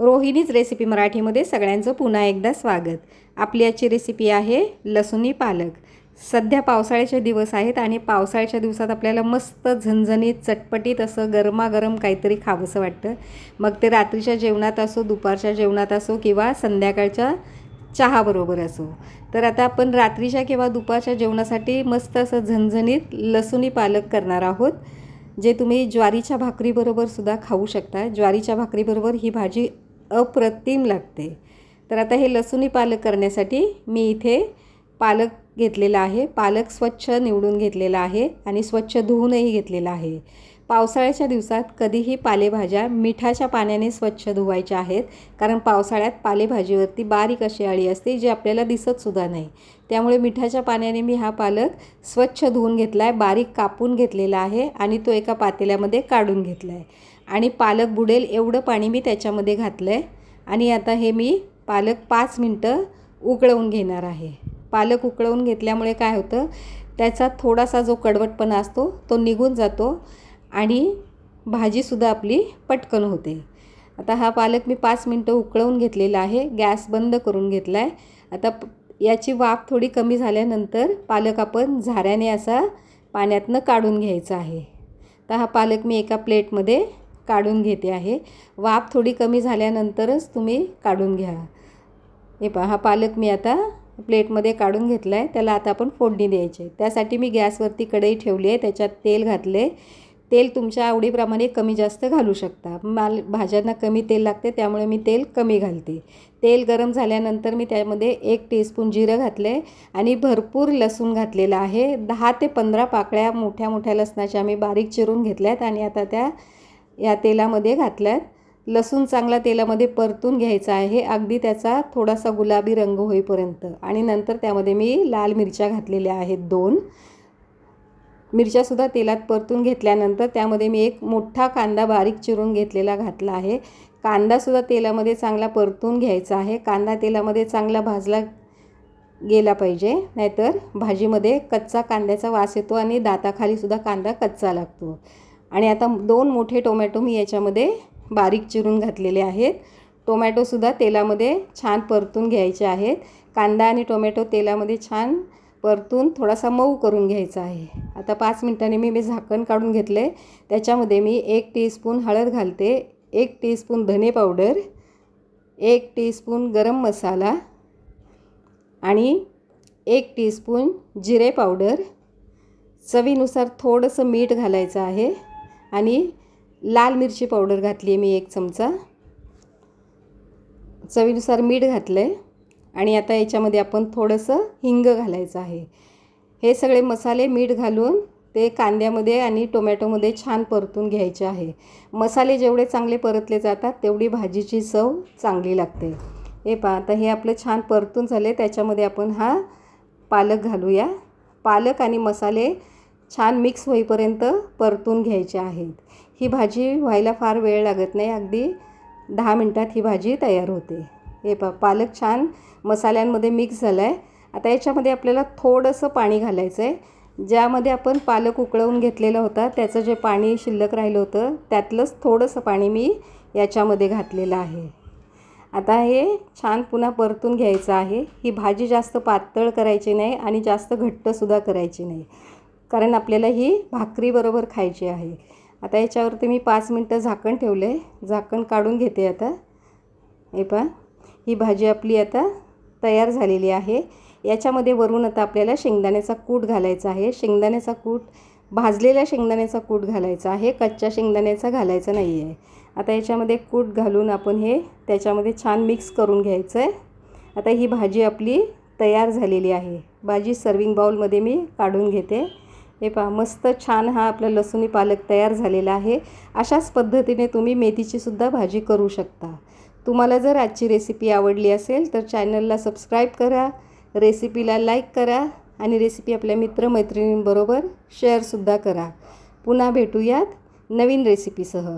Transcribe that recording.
रोहिणीच recipe मराठीमध्ये सगळ्यांचं पुन्हा एकदा स्वागत. आपली आजची रेसिपी आहे लसुणी पालक. सध्या पावसाळ्याचे दिवस आहेत आणि पावसाळ्याच्या दिवसात आपल्याला मस्त झणझणीत चटपटीत असं गरमागरम काहीतरी खावंसं वाटतं. मग ते रात्रीच्या जेवणात असो दुपारच्या जेवणात असो किंवा संध्याकाळच्या चहाबरोबर असो. तर आता आपण रात्रीच्या किंवा दुपारच्या जेवणासाठी मस्त असं झणझणीत लसुणी पालक करणार आहोत जे तुम्ही ज्वारीच्या भाकरीबरोबर सुद्धा खाऊ शकता. ज्वारीच्या भाकरीबरोबर ही भाजी अप्रतिम लागते. तर आता हे लसुणी पालक करण्यासाठी मी इथे पालक घेतलेला आहे. पालक स्वच्छ निवडून घेतलेला आहे आणि स्वच्छ धुवूनही घेतलेला आहे. पावसाळ्याच्या दिवसात कधीही पालेभाज्या मिठाच्या पाण्याने स्वच्छ धुवायच्या आहेत. कारण पावसाळ्यात पालेभाजीवरती बारीक अशी अळी असते जी आपल्याला दिसतसुद्धा नाही. त्यामुळे मिठाच्या पाण्याने मी हा पालक स्वच्छ धुवून घेतला आहे बारीक कापून घेतलेला आहे आणि तो एका पातेल्यामध्ये काढून घेतला आहे आणि पालक बुडेल एवढं पाणी मी त्याच्यामध्ये घातलं आहे आणि आता हे मी पालक पाच मिनटं उकळवून घेणार आहे. पालक उकळवून घेतल्यामुळे काय होतं त्याचा थोडासा जो कडवटपणा असतो तो निघून जातो आणि भाजीसुद्धा आपली पटकन होते. आता हा पालक मी पाच मिनटं उकळवून घेतलेला आहे. गॅस बंद करून घेतला आहे आता याची वाफ थोडी कमी झाल्यानंतर पालक आपण झाऱ्याने असा पाण्यातनं काढून घ्यायचा आहे. तर हा पालक मी एका प्लेटमध्ये काढून घेते आहे. वाफ थोडी कमी झाल्यानंतरच तुम्ही काढून घ्या. हे पहा हा पालक मी आता प्लेटमध्ये काढून घेतला आहे त्याला आता आपण फोडणी द्यायची आहे. त्यासाठी मी गॅसवरती कढई ठेवली आहे. त्याच्यात तेल घातले तेल तुमच्या आवडीप्रमाणे कमी जास्त घालू शकता. माल भाज्यांना कमी तेल लागते त्यामुळे मी तेल कमी घालते. तेल गरम झाल्यानंतर मी त्यामध्ये एक टीस्पून जिरं घातलं आहे आणि भरपूर लसूण घातलेलं आहे. दहा ते पंधरा पाकळ्या मोठ्या मोठ्या लसणाच्या मी बारीक चिरून घेतल्या आहेत आणि आता त्या या तेलामध्ये घातल्यात. लसूण चांगला तेलामध्ये परतून घ्यायचा आहे. अगदी त्याचा थोडासा गुलाबी रंग होईपर्यंत. आणि नंतर त्यामध्ये मी लाल मिरच्या घातलेल्या आहेत दोन. मिरच्यासुद्धा तेलात परतून घेतल्यानंतर त्यामध्ये मी एक मोठा कांदा बारीक चिरून घेतलेला घातला आहे. कांदासुद्धा तेलामध्ये चांगला परतून घ्यायचा आहे. कांदा तेलामध्ये चांगला भाजला गेला पाहिजे. नाहीतर भाजीमध्ये कच्चा कांद्याचा वास येतो आणि दाताखालीसुद्धा कांदा कच्चा लागतो. आणि आता दोन मोठे टोमॅटो मी याच्यामध्ये बारीक चिरून घातलेले आहेत. टोमॅटोसुद्धा तेलामध्ये छान परतून घ्यायचे आहेत. कांदा आणि टोमॅटो तेलामध्ये छान परतून थोडासा मऊ करून घ्यायचा आहे. आता पाच मिनटांनी मी मी झाकण काढून घेतले. त्याच्यामध्ये मी एक टीस्पून हळद घालते एक टीस्पून धने पावडर एक टीस्पून गरम मसाला आणि एक टीस्पून जिरे पावडर. चवीनुसार थोडंसं मीठ घालायचं आहे. आणि लाल मिरची पावडर घातली आहे मी एक चमचा. चवीनुसार मीठ घातलं आहे आणि आता याच्यामध्ये आपण थोडंसं हिंग घालायचं आहे. हे सगळे मसाले मीठ घालून ते कांद्यामध्ये आणि टोमॅटोमध्ये छान परतून घ्यायचे आहे. मसाले जेवढे चांगले परतले जातात तेवढी भाजीची चव चांगली लागते. हे पहा आता हे आपलं छान परतून झाले त्याच्यामध्ये आपण हा पालक घालूया. पालक आणि मसाले छान मिक्स होईपर्यंत परतून घ्यायचे आहेत. ही भाजी व्हायला फार वेळ लागत नाही. अगदी दहा मिनटात ही भाजी तयार होते. हे पा पालक छान मसाल्यांमध्ये मिक्स झाला आहे आता याच्यामध्ये आपल्याला थोडंसं पाणी घालायचं आहे ज्यामध्ये आपण पालक उकळवून घेतलेलं होता त्याचं जे पाणी शिल्लक राहिलं होतं त्यातलंच थोडंसं पाणी मी याच्यामध्ये घातलेलं आहे. आता हे छान पुन्हा परतून घ्यायचं आहे. ही भाजी जास्त पातळ करायची नाही आणि जास्त घट्टसुद्धा करायची नाही. कारण आपल्याला ही भाकरीबरोबर खायची आहे. आता याच्यावरती मी पाच मिनटं झाकण ठेवलं. आहे झाकण काढून घेते आता. हे पहा. ही भाजी आपली आता तयार झालेली आहे. याच्यामध्ये वरून आता आपल्याला शेंगदाण्याचा कूट घालायचा आहे. शेंगदाण्याचा कूट भाजलेल्या शेंगदाण्याचा कूट घालायचा आहे. कच्च्या शेंगदाण्याचा घालायचा नाही आहे आता याच्यामध्ये कूट घालून आपण हे त्याच्यामध्ये छान मिक्स करून घ्यायचं आहे आता ही भाजी आपली तयार झालेली आहे. भाजी सर्विंग बाऊलमध्ये मी काढून घेते. हे पहा मस्त छान हा आपला लसुणी पालक तयार झालेला आहे. अशाच पद्धतीने तुम्ही मेथीचीसुद्धा भाजी करू शकता. तुम्हाला जर आजची रेसिपी आवडली असेल तर चॅनलला सबस्क्राईब करा रेसिपीला लाईक करा आणि रेसिपी आपल्या मित्रमैत्रिणींबरोबर शेअरसुद्धा करा. पुन्हा भेटूयात नवीन रेसिपीसह